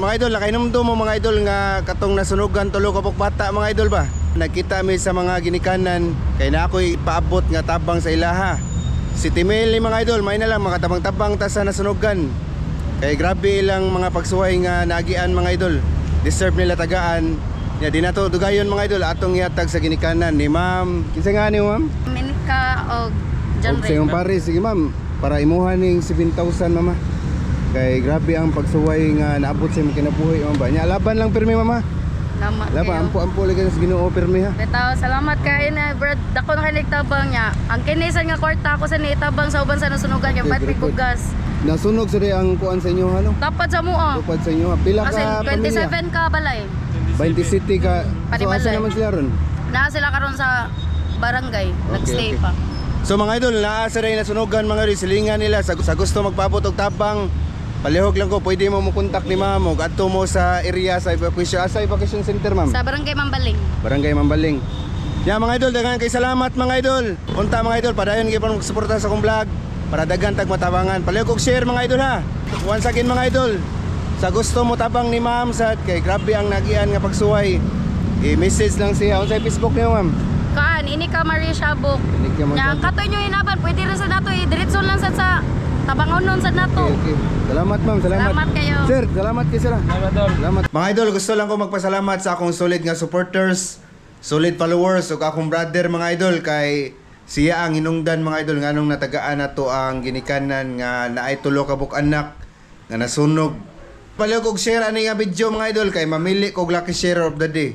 Mga idol, nakainom do mo mga idol nga katong nasunugan tulo ka pok bata mga idol ba? Nagkita mi sa mga ginikanan kay na ako'y paabot nga tabang sa ilaha. Si Timel ni mga idol, may na lang makatabang-tabang ta sa nasunugan. Kay grabe ilang mga pagsuway nga naagian mga idol. Deserve nila tagaan. Ya di na to dugayon mga idol atong ihatag sa ginikanan ni Ma'am. Kinsa nga ni Ma'am? Minika o John Og sa iyong pare, sige ma'am, para imuha ning 7,000 mama. Kay grabe ang pagsuway nga naabot sa imong kinabuhi ma'am ba. Nya laban lang pirmi mama. Salamat Laban kayo. ampo ampo lagi sa Ginoo pirmi ha. Bitaw, salamat kayo na Brad. Dako na tabang niya. Ang kinisan nga kwarta ako sa nitabang sa uban sa nasunugan kay good. Bugas. Nasunog sa di ang kuan sa inyo ano? Dapat sa mo ah. Tupad sa inyo ha. Pila Kasi ka pamilya? 27 ka balay. 20 city ka. So Panimalay. asa naman sila ron? Naa sila karon sa barangay. Nagstay okay. pa. So mga idol, naa sa rin nasunugan mga idol, silingan nila sa, sa gusto magpabot og tabang. Palihog lang ko, pwede mo mo kontak ni ma'am o adto mo sa area sa evacuation, asa evacuation center ma'am. Sa barangay Mambaling. Barangay Mambaling. Ya mga idol, daghan kay salamat mga idol. Unta mga idol, padayon gyud pa suporta sa akong vlog para daghan tag matabangan. Palihog og share mga idol ha. Once again mga idol, sa gusto mo tabang ni ma'am sa kay grabe ang nagian nga pagsuway. I-message lang siya unsa Facebook niyo ma'am. Kaan, ini ka Maria Shabok. Ini ka, Maria Nya, ang katoy nyo inaban, pwede rin sa nato eh. Diretso lang sa sa tabangon nun sa nato. Okay, okay. Salamat ma'am, salamat. Salamat kayo. Sir, salamat kayo sir. Salamat Salamat. Mga idol, gusto lang ko magpasalamat sa akong solid nga supporters, solid followers ug akong brother mga idol kay siya ang hinungdan mga idol nganong natagaan nato ang ginikanan nga naay tulo ka buk anak nga nasunog. Palihog og share ani nga video mga idol kay mamili kog lucky share of the day.